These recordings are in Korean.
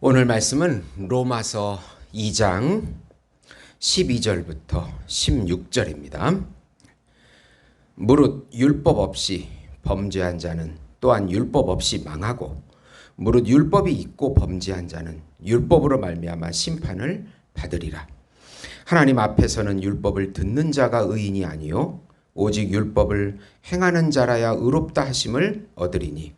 오늘 말씀은 로마서 2장 12절부터 16절입니다. 무릇 율법 없이 범죄한 자는 또한 율법 없이 망하고 무릇 율법이 있고 범죄한 자는 율법으로 말미암아 심판을 받으리라. 하나님 앞에서는 율법을 듣는 자가 의인이 아니요 오직 율법을 행하는 자라야 의롭다 하심을 얻으리니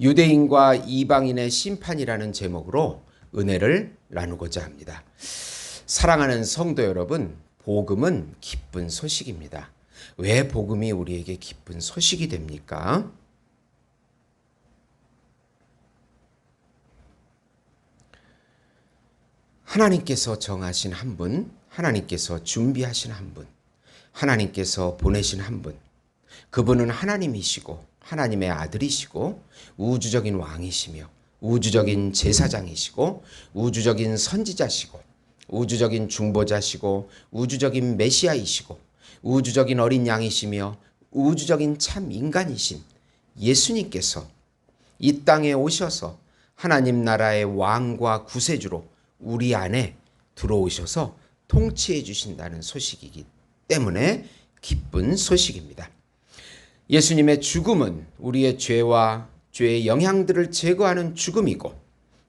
유대인과 이방인의 심판이라는 제목으로 은혜를 나누고자 합니다. 사랑하는 성도 여러분, 복음은 기쁜 소식입니다. 왜 복음이 우리에게 기쁜 소식이 됩니까? 하나님께서 정하신 한 분, 하나님께서 준비하신 한 분, 하나님께서 보내신 한 분, 그분은 하나님이시고 하나님의 아들이시고 우주적인 왕이시며 우주적인 제사장이시고 우주적인 선지자시고 우주적인 중보자시고 우주적인 메시아이시고 우주적인 어린 양이시며 우주적인 참 인간이신 예수님께서 이 땅에 오셔서 하나님 나라의 왕과 구세주로 우리 안에 들어오셔서 통치해 주신다는 소식이기 때문에 기쁜 소식입니다. 예수님의 죽음은 우리의 죄와 죄의 영향들을 제거하는 죽음이고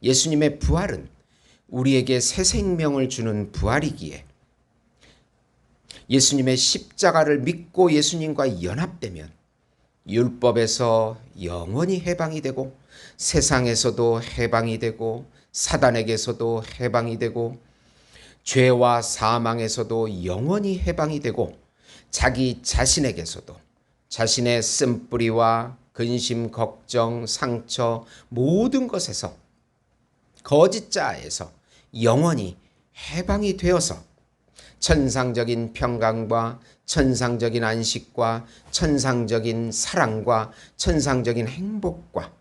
예수님의 부활은 우리에게 새 생명을 주는 부활이기에 예수님의 십자가를 믿고 예수님과 연합되면 율법에서 영원히 해방이 되고 세상에서도 해방이 되고 사단에게서도 해방이 되고 죄와 사망에서도 영원히 해방이 되고 자기 자신에게서도 자신의 쓴뿌리와 근심, 걱정, 상처 모든 것에서 거짓자에서 영원히 해방이 되어서 천상적인 평강과 천상적인 안식과 천상적인 사랑과 천상적인 행복과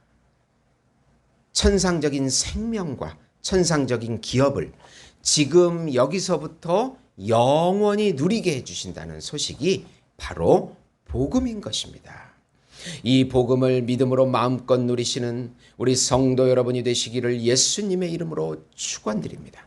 천상적인 생명과 천상적인 기업을 지금 여기서부터 영원히 누리게 해주신다는 소식이 바로 복음인 것입니다. 이 복음을 믿음으로 마음껏 누리시는 우리 성도 여러분이 되시기를 예수님의 이름으로 축원드립니다.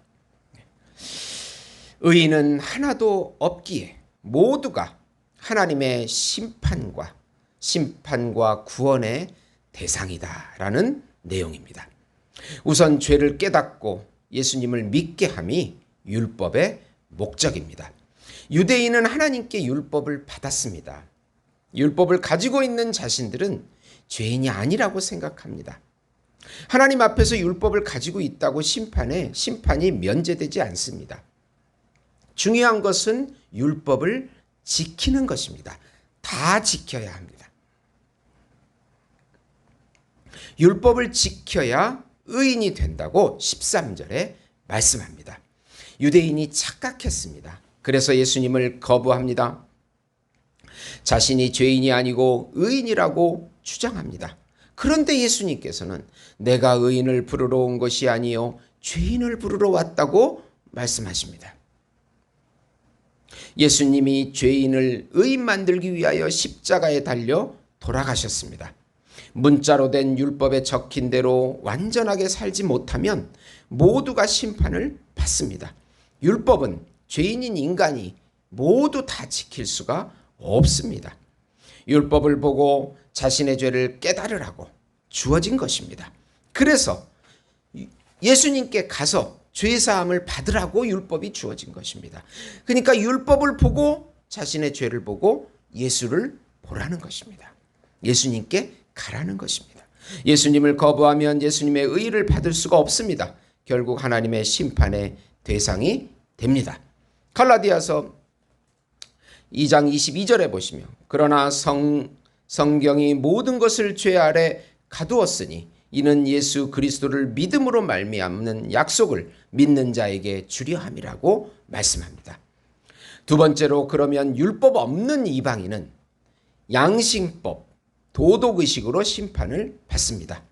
의인은 하나도 없기에 모두가 하나님의 심판과 심판과 구원의 대상이다라는 내용입니다. 우선 죄를 깨닫고 예수님을 믿게 함이 율법의 목적입니다. 유대인은 하나님께 율법을 받았습니다. 율법을 가지고 있는 자신들은 죄인이 아니라고 생각합니다. 하나님 앞에서 율법을 가지고 있다고 심판에 심판이 면제되지 않습니다. 중요한 것은 율법을 지키는 것입니다. 다 지켜야 합니다. 율법을 지켜야 의인이 된다고 13절에 말씀합니다. 유대인이 착각했습니다. 그래서 예수님을 거부합니다. 자신이 죄인이 아니고 의인이라고 주장합니다. 그런데 예수님께서는 내가 의인을 부르러 온 것이 아니요 죄인을 부르러 왔다고 말씀하십니다. 예수님이 죄인을 의인 만들기 위하여 십자가에 달려 돌아가셨습니다. 문자로 된 율법에 적힌 대로 완전하게 살지 못하면 모두가 심판을 받습니다. 율법은 죄인인 인간이 모두 다 지킬 수가 없습니다. 율법을 보고 자신의 죄를 깨달으라고 주어진 것입니다. 그래서 예수님께 가서 죄사함을 받으라고 율법이 주어진 것입니다. 그러니까 율법을 보고 자신의 죄를 보고 예수를 보라는 것입니다. 예수님께 가라는 것입니다. 예수님을 거부하면 예수님의 의를 받을 수가 없습니다. 결국 하나님의 심판의 대상이 됩니다. 갈라디아서 2장 22절에 보시면 그러나 성 성경이 모든 것을 죄 아래 가두었으니 이는 예수 그리스도를 믿음으로 말미암는 약속을 믿는 자에게 주려 함이라고 말씀합니다. 두 번째로 그러면 율법 없는 이방인은 양심법, 도덕의식으로 심판을 받습니다.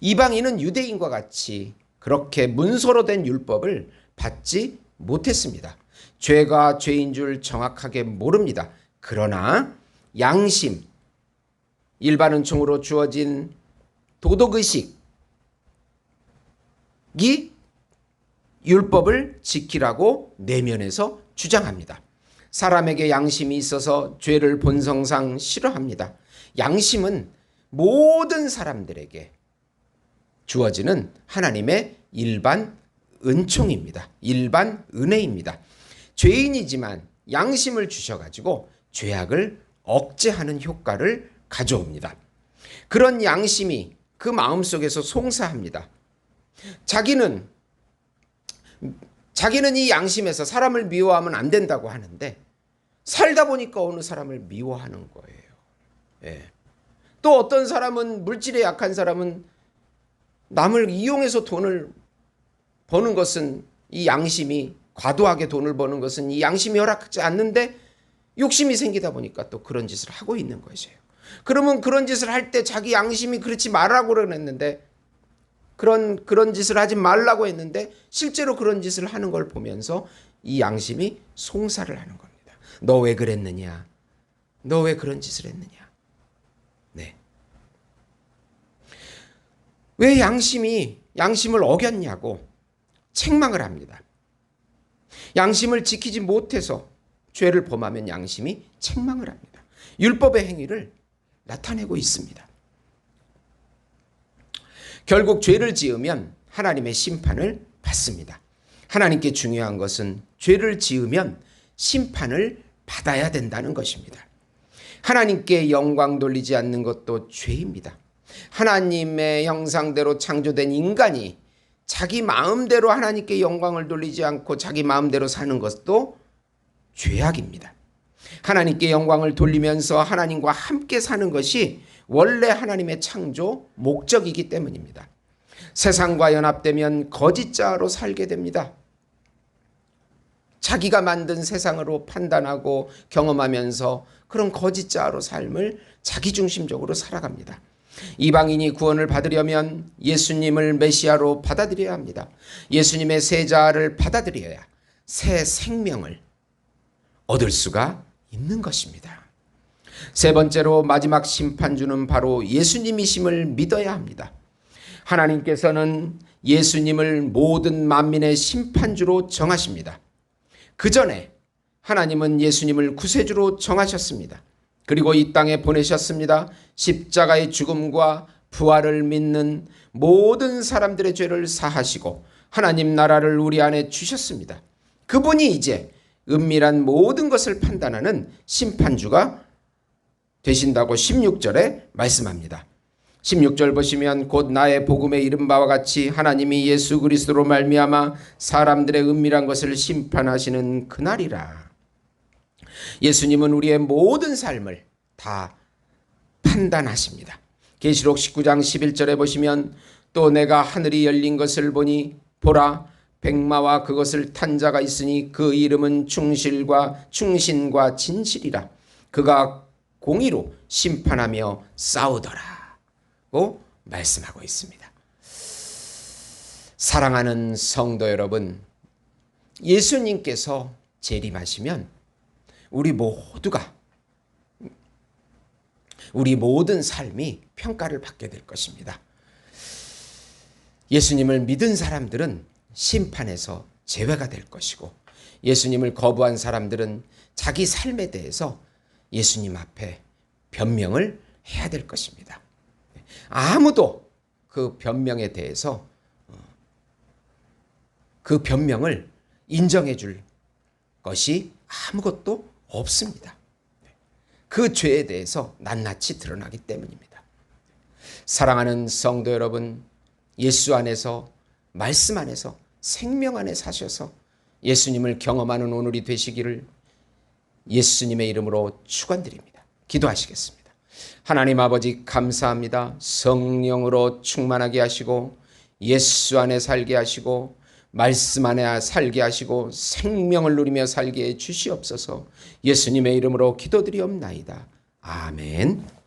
이방인은 유대인과 같이 그렇게 문서로 된 율법을 받지 못했습니다. 죄가 죄인 줄 정확하게 모릅니다. 그러나 양심, 일반은총으로 주어진 도덕의식이 율법을 지키라고 내면에서 주장합니다. 사람에게 양심이 있어서 죄를 본성상 싫어합니다. 양심은 모든 사람들에게 주어지는 하나님의 일반 은총입니다. 일반 은혜입니다. 죄인이지만 양심을 주셔가지고 죄악을 억제하는 효과를 가져옵니다. 그런 양심이 그 마음속에서 송사합니다. 자기는 자기는 이 양심에서 사람을 미워하면 안 된다고 하는데 살다 보니까 어느 사람을 미워하는 거예요. 예. 또 어떤 사람은 물질에 약한 사람은 남을 이용해서 돈을 버는 것은 이 양심이 과도하게 돈을 버는 것은 이 양심이 허락하지 않는데 욕심이 생기다 보니까 또 그런 짓을 하고 있는 것이에요. 그러면 그런 짓을 할 때 자기 양심이 그렇지 말라고 그러는데 그런 그런 짓을 하지 말라고 했는데 실제로 그런 짓을 하는 걸 보면서 이 양심이 송사를 하는 겁니다. 너 왜 그랬느냐? 너 왜 그런 짓을 했느냐? 네. 왜 양심이 양심을 어겼냐고 책망을 합니다. 양심을 지키지 못해서 죄를 범하면 양심이 책망을 합니다. 율법의 행위를 나타내고 있습니다. 결국 죄를 지으면 하나님의 심판을 받습니다. 하나님께 중요한 것은 죄를 지으면 심판을 받아야 된다는 것입니다. 하나님께 영광 돌리지 않는 것도 죄입니다. 하나님의 형상대로 창조된 인간이 자기 마음대로 하나님께 영광을 돌리지 않고 자기 마음대로 사는 것도 죄악입니다. 하나님께 영광을 돌리면서 하나님과 함께 사는 것이 원래 하나님의 창조 목적이기 때문입니다. 세상과 연합되면 거짓자로 살게 됩니다. 자기가 만든 세상으로 판단하고 경험하면서 그런 거짓자로 삶을 자기중심적으로 살아갑니다. 이방인이 구원을 받으려면 예수님을 메시아로 받아들여야 합니다. 예수님의 세자를 받아들여야 새 생명을 얻을 수가 있는 것입니다. 세 번째로 마지막 심판주는 바로 예수님이심을 믿어야 합니다. 하나님께서는 예수님을 모든 만민의 심판주로 정하십니다. 그 전에 하나님은 예수님을 구세주로 정하셨습니다. 그리고 이 땅에 보내셨습니다. 십자가의 죽음과 부활을 믿는 모든 사람들의 죄를 사하시고 하나님 나라를 우리 안에 주셨습니다. 그분이 이제 은밀한 모든 것을 판단하는 심판주가 되신다고 16절에 말씀합니다. 16절 보시면 곧 나의 복음에 이른 바와 같이 하나님이 예수 그리스도로 말미암아 사람들의 은밀한 것을 심판하시는 그날이라. 예수님은 우리의 모든 삶을 다 판단하십니다. 계시록 19장 11절에 보시면 또 내가 하늘이 열린 것을 보니 보라 백마와 그것을 탄 자가 있으니 그 이름은 충실과 충신과 진실이라 그가 공의로 심판하며 싸우더라고 말씀하고 있습니다. 사랑하는 성도 여러분, 예수님께서 재림하시면 우리 모두가 우리 모든 삶이 평가를 받게 될 것입니다. 예수님을 믿은 사람들은 심판에서 제외가 될 것이고 예수님을 거부한 사람들은 자기 삶에 대해서 예수님 앞에 변명을 해야 될 것입니다. 아무도 그 변명에 대해서 어, 그 변명을 인정해 줄 것이 아무것도 없습니다. 그 죄에 대해서 낱낱이 드러나기 때문입니다. 사랑하는 성도 여러분, 예수 안에서 말씀 안에서 생명 안에 사셔서 예수님을 경험하는 오늘이 되시기를 예수님의 이름으로 축원드립니다. 기도하시겠습니다. 하나님 아버지 감사합니다. 성령으로 충만하게 하시고 예수 안에 살게 하시고 말씀 안에 살게 하시고 생명을 누리며 살게 해 주시옵소서. 예수님의 이름으로 기도드리옵나이다. 아멘.